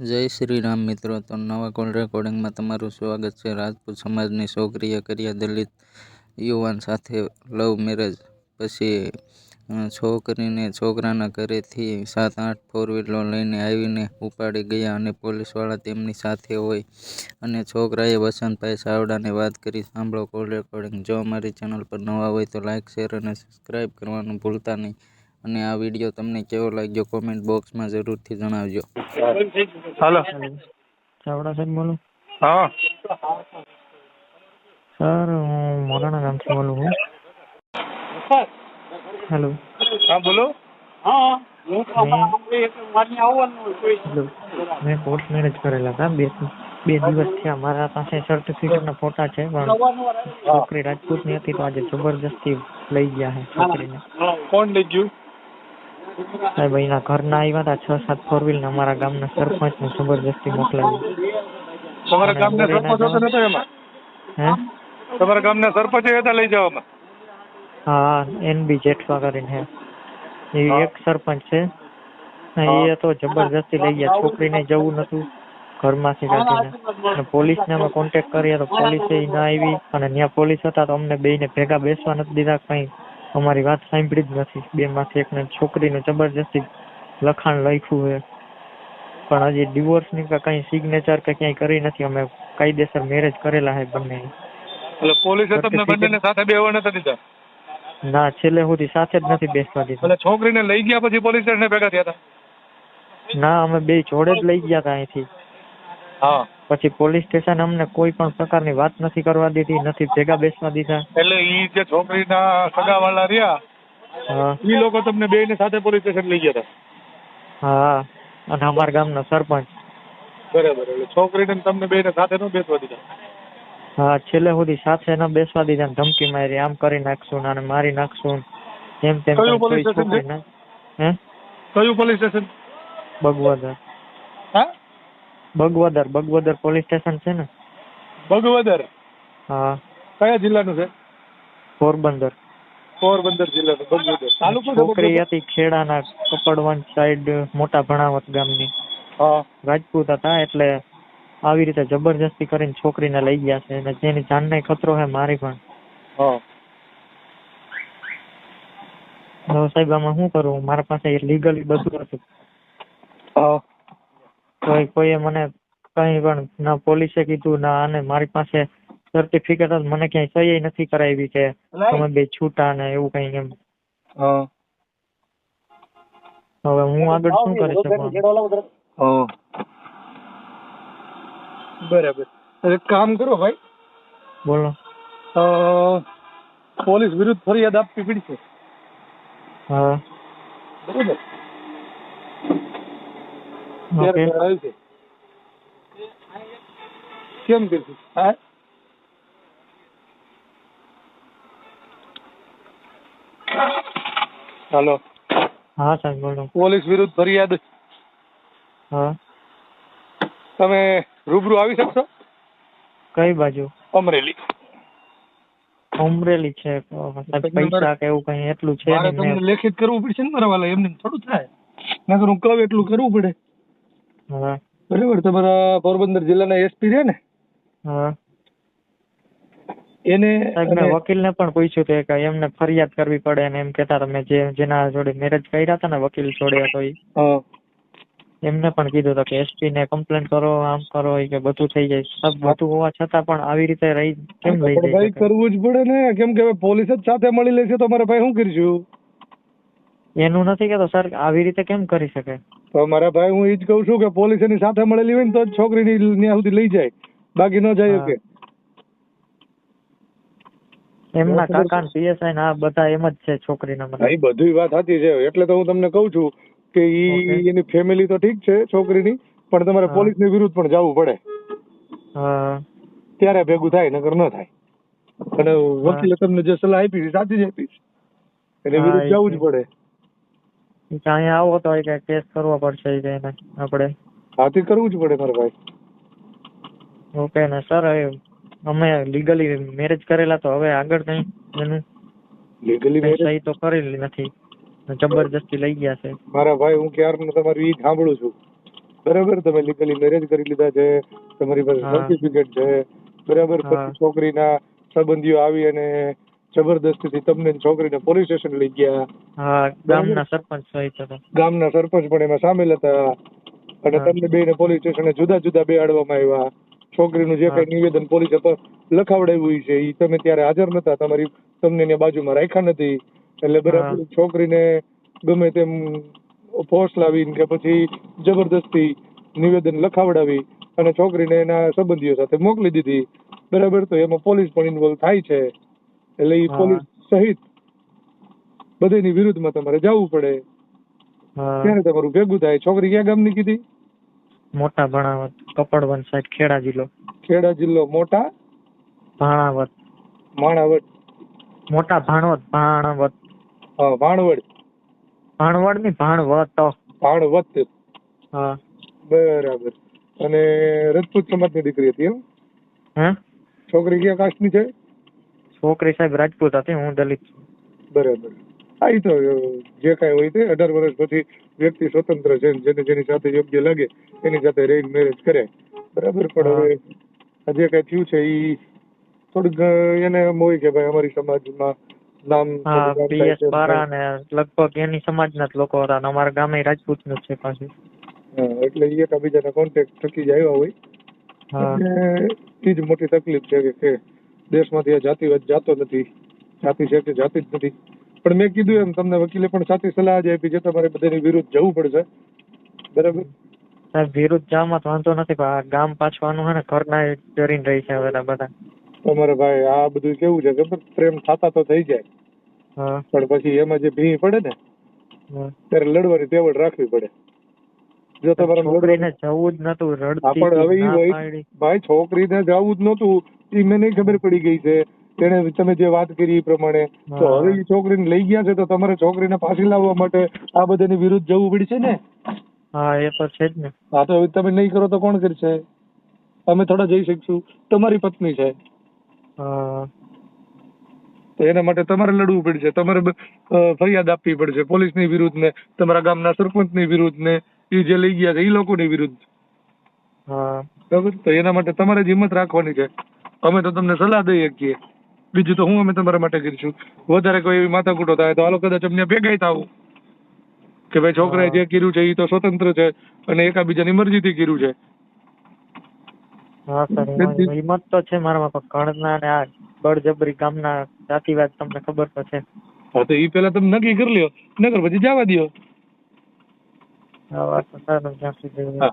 જય શ્રી રામ મિત્રો, તો નવા કોલ રેકોર્ડિંગમાં તમારું સ્વાગત છે. રાજપૂત સમાજની છોકરીએ કર્યા દલિત યુવાન સાથે લવ મેરેજ. પછી છોકરીને છોકરાના ઘરેથી સાત, આઠ ફોર વ્હીલર લઈને આવીને ઉપાડી ગયા અને પોલીસવાળા તેમની સાથે હોય અને છોકરાએ વસંતભાઈ ચાવડાને વાત કરી. સાંભળો કોલ રેકોર્ડિંગ. જો અમારી ચેનલ પર નવા હોય તો લાઇક શેર અને સબસ્ક્રાઈબ કરવાનું ભૂલતા નહીં. અને આ વીડિયો તમને કેવો લાગ્યો કોમેન્ટ બોક્સમાં જરૂરથી જણાવજો. હાલો ચાવડા સાહેબ બોલો. હા. સર હું મોરાણા ગામથી બોલું છું. હેલો હા બોલો. હેલો મેં કોર્ટ મેરેજ કરેલા હતા બે બે દિવસ થયા. મારા પાસે સર્ટિફિકેટના ફોટા છે પણ છોકરી રાજપૂતની હતી તો આજે જબરજસ્તી લઈ ગયા છે છોકરીને. કોણ લઈ ગયું? સાહેબ અહીંના ઘરના આવ્યા હતા છ સાત ફોર વ્હીલ ને અમારા ગામના સરપંચને જબરજસ્તી મોકલાવી. તમારા ગામના સરપંચ હતો નતો એમાં? હે? તમારા ગામના સરપંચ હતા લઈ જવામાં હા એનબી જેઠવા કરીને એ એક સરપંચ છે. એ તો જબરજસ્તી લઈ ગયા છોકરીને જવું નતું ઘરમાંથી કાઢીને. અને પોલીસને અમે કોન્ટેક્ટ કરીએ તો પોલીસે ના આવી અને ત્યાં પોલીસ હતા તો અમને બેયને ભેગા બેસવા નથી દીધા કંઈ અમારી વાત સાંભળી જ નથી. બે માંથી એકને છોકરીને જબરજસ્તી લખાણ લખ્યું છે. પણ હજી ડિવોર્સની કે કંઈ સિગ્નેચર કે ક્યાંય કરી નથી. અમે કાયદેસર મેરેજ કરેલા છે બંને. એટલે પોલીસે તમને બંનેને સાથે બેવા નતા દીધા? ના છેલ્લે સુધી સાથે જ નથી બેસવા દીધા. એટલે છોકરીને લઈ ગયા પછી પોલીસ સ્ટેશને ભેગા થયા હતા? ના અમે બે જોડે જ લઈ ગયા હતા અહીંથી. હા. પછી પોલીસ સ્ટેશન અમને કોઈ પણ પ્રકારની વાત નથી કરવા દીધી નથી ભેગા બેસવા દીધા. એટલે ઈ જે છોકરીના સગાવાળા રહ્યા ઈ લોકો તમને બેયને સાથે પોલીસ સ્ટેશન લઈ ગયા હતા? હા અને અમારા ગામનો સરપંચ. બરાબર એટલે છોકરીને તમને તમને ને સાથે ન બેસવા દીધા? હા છેલ્લે સુધી સાથે ન બેસવા દીધા ને ધમકી મારી આમ કરી નાખશું અને મારી નાખશું ને એમ તેમ કયું પોલીસ સ્ટેશન હે? કયું પોલીસ સ્ટેશન ભગવાન હા? બગવદર બગવદર પોલીસ સ્ટેશન છે ને? બગવદર? હા. કયા જિલ્લાનું છે? પોરબંદર. પોરબંદર જિલ્લાનું બગવદર. તાલુકો છોકરી હતી ખેડાના કપડવન સાઈડ મોટા ભણાવત ગામની. હા. રાજપૂત હતા એટલે આવી રીતે જબરજસ્તી કરીને છોકરીને લઈ ગયા છે અને જેની જાનને ખતરો છે મારી પણ. હા. સાહેબ આમાં શું કરું મારા પાસે લીગલી બધું હતું. હા. કોઈ કોઈએ મને કંઈ પણ ના પોલીસે કીધું ના આને મારી પાસે સર્ટિફિકેટ જ મને ક્યાંય સહી નથી કરાવી કે તમે બે છૂટા ને એવું કંઈ એમ. હવે હું આગળ શું કરી શકું બરાબર. એક કામ કરો ભાઈ. બોલો. પોલીસ વિરુદ્ધ ફરિયાદ આપવી પડશે. હા. બરોબર. ત્યારે છે. કેમ કરશું હા. હાલો. હા સાહેબ બોલો. પોલીસ વિરુદ્ધ ફરિયાદ. હા. તમે રૂબરૂ આવી શકશો? કઈ બાજુ? અમરેલી. અમરેલી છે. પૈસા કે એવું કઈ એટલું છે મારે તમને લેખિત કરવું પડશે ને મારા વાલા એમને થોડું થાય. નકર હું કહું એટલું કરવું પડે. હા. બરાબર તમારા પોરબંદર જિલ્લાના એસપી છે ને? હા. એને વકીલ ને વકીલને પણ પૂછ્યું કે એમને ફરિયાદ કરવી પડે ને એમ કહેતા તમે જે જેના જોડે મેરેજ કર્યા હતા ને વકીલ જોડે તો એમને પણ કીધું હતું કે એસપી ને કમ્પ્લેન કરો આમ કરો કે બધું થઈ જાય. સબ બધું હોવા છતાં પણ આવી રીતે રહી કેમ લઈ જાય કરવું જ પડે ને. કેમ કે પોલીસ જ સાથે મળી લેશે તો મારે ભાઈ શું કરીશું? એનું નથી કેતો સર આવી રીતે કેમ કરી શકે? તો મારા ભાઈ હું એ જ કહું છું કે પોલીસ એની સાથે મળેલી હોય ને તો જ છોકરીની ત્યાં સુધી લઈ જાય. બાકી ન જાય કે. એમના કાકા પીએસઆઈ ના બધા એમ જ છે છોકરીના મને. ઈ બધી વાત સાચી છે. એટલે તો હું તમને કહું છું કે ઈ એની ફેમિલી તો ઠીક છે છોકરીની પણ તમારે પોલીસની વિરુદ્ધ પણ જવું પડે. ત્યારે ભેગું થાય નગર ન થાય. અને વકીલે તમને જે સલાહ આપી સાચી જ આપી એની વિરુદ્ધ જવું જ પડે. અહીંયા આવો તો ઈ કે કેસ કરવો પડશે ઈ કે આપણે હાથી કરવું જ પડે મારા ભાઈ. ઓકે ને સર અમે લીગલી મેરેજ કરેલા તો હવે આગળ કઈ એનું? લીગલી મેરેજ સહી તો કરેલી નથી. જબરજસ્તી લઈ ગયા છે. મારા ભાઈ હું ક્યારનું તમારું ઈ સાંભળું છું. બરાબર તમે લીગલી મેરેજ કરી લીધા છે તમારી પાસે સર્ટિફિકેટ છે. બરાબર પછી છોકરીના સંબંધીઓ આવી અને જબરદસ્તીથી તમને છોકરીને પોલીસ સ્ટેશન લઈ ગયા. હા ગામના સરપંચ સહિત ગામના સરપંચ પણ એમાં સામેલ હતા. અને તમને બેને પોલીસ સ્ટેશને જુદા જુદા બેહાડવામાં આવ્યા. છોકરીનું જે કઈ નિવેદન પોલીસે પર લખાવડાવ્યું છે એ તમે ત્યારે હાજર નતા. તમારી તમને એની બાજુમાં રાખ્યા નથી. એટલે બરાબર. છોકરીને ગમે તેમ ફોર્સ લાવીને કે પછી જબરદસ્તી નિવેદન લખાવડાવી અને છોકરીને એના સંબંધીઓ સાથે મોકલી દીધી. બરાબર? તો એમાં પોલીસ પણ ઇન્વોલ્વ થાય છે. એટલે એ. પોલીસ સહિત બધાની વિરુદ્ધમાં તમારે જવું પડે. ત્યારે તમારું ભેગું થાય? છોકરી ક્યાં ગામની કીધી? મોટા ભણાવત કપડવન સાઈડ ખેડા જિલ્લો. ખેડા જિલ્લો મોટા? ભાણાવત. માણાવટ મોટા ભાણવત ભાણવત. હા, ભાણવડ. ભાણવડની ભાણવત. ભાણવત. હા. બરાબર. અને રજપૂત સમાજની દીકરી હતી એમ? હે? છોકરી કયા કાસ્ટની છે? છોકરી સાહેબ રાજપૂત હતી હું દલિત બરાબર. હા તો જે કાંઈ હોય તે અઢાર વર્ષ પછી વ્યક્તિ સ્વતંત્ર છે જેને જેની સાથે યોગ્ય લાગે એની સાથે રહી મેરેજ કરે બરાબર પણ હવે જે કાંઈ થયું છે ઈ થોડુંક એને એમ હોય કે ભાઈ અમારી સમાજમાં નામ પીએસ બારા ને લગભગ એની સમાજના જ લોકો હતા અને અમારા ગામે રાજપૂતનું જ છે પાછું. એટલે એટલે ઈ એકબીજાના કોન્ટેક્ટ થકી જ આવ્યા હોય. અને ઈ જ મોટી તકલીફ છે કે દેશમાંથી આ જાતિવાદ જાતો નથી જાતિ છે કે જાતિ જ નથી. પણ મેં કીધું એમ તમને વકીલે પણ સાચી સલાહ જ આપી છે તમારે બધાની વિરુદ્ધ જવું પડશે. બરાબર? સાહેબ વિરુદ્ધ જવામાં તો વાંધો નથી પણ ગામ પાછવાનું હે ને ઘરના ડરીને રહી છે બધા બધા. તમારે ભાઈ આ બધું કેવું છે ખબર? પ્રેમ થતા તો થઈ જાય. હા. પણ પછી એમાં જે ભી પડે ને ત્યારે લડવાની તેવડ રાખવી પડે. જો તમારે છોકરીને જવું જ નતું રડતી પણ હવે. ભાઈ છોકરીને જવું જ નહોતું. એ મને ખબર પડી ગઈ છે. તેને તમે જે વાત કરી એ પ્રમાણે. તો હવે એ છોકરીને લઈ ગયા છે તો તમારે છોકરીને પાછી લાવવા માટે આ બધાની વિરુદ્ધ જવું પડશે ને? હા એ તો છે જ ને. હા તો હવે તમે નહીં કરો તો કોણ કરશે? અમે થોડા જઈ શકશું. તમારી પત્ની છે. તો એના માટે તમારે લડવું પડશે. તમારે ફરિયાદ આપવી પડશે પોલીસની વિરુદ્ધ ને તમારા ગામના સરપંચની વિરુદ્ધ ને એ જે લઈ ગયા છે એ લોકોની વિરુદ્ધ. હા. બરાબર? તો એના માટે તમારે જ હિંમત રાખવાની છે. અમે તો તમને સલાહ દઈ શકીએ બીજું તો હું અમે તમારા માટે કરીશું. વધારે કોઈ એવી માથાકૂટો થાય તો હાલો કદાચ અમને ભેગાઈ થાવું. કે ભાઈ છોકરાએ જે કર્યું છે એ તો સ્વતંત્ર છે અને એકાબીજાની મરજીથી કર્યું છે. હા સર. હિંમત તો છે મારામાં પણ કણના ને આ બળજબરી ગામના જાતિવાદ તમને ખબર તો છે. હા તો એ પેલા તમે નક્કી કરી લ્યો નગર પછી જવા દ્યો. હા વાત તો સર જ્યાં સુધી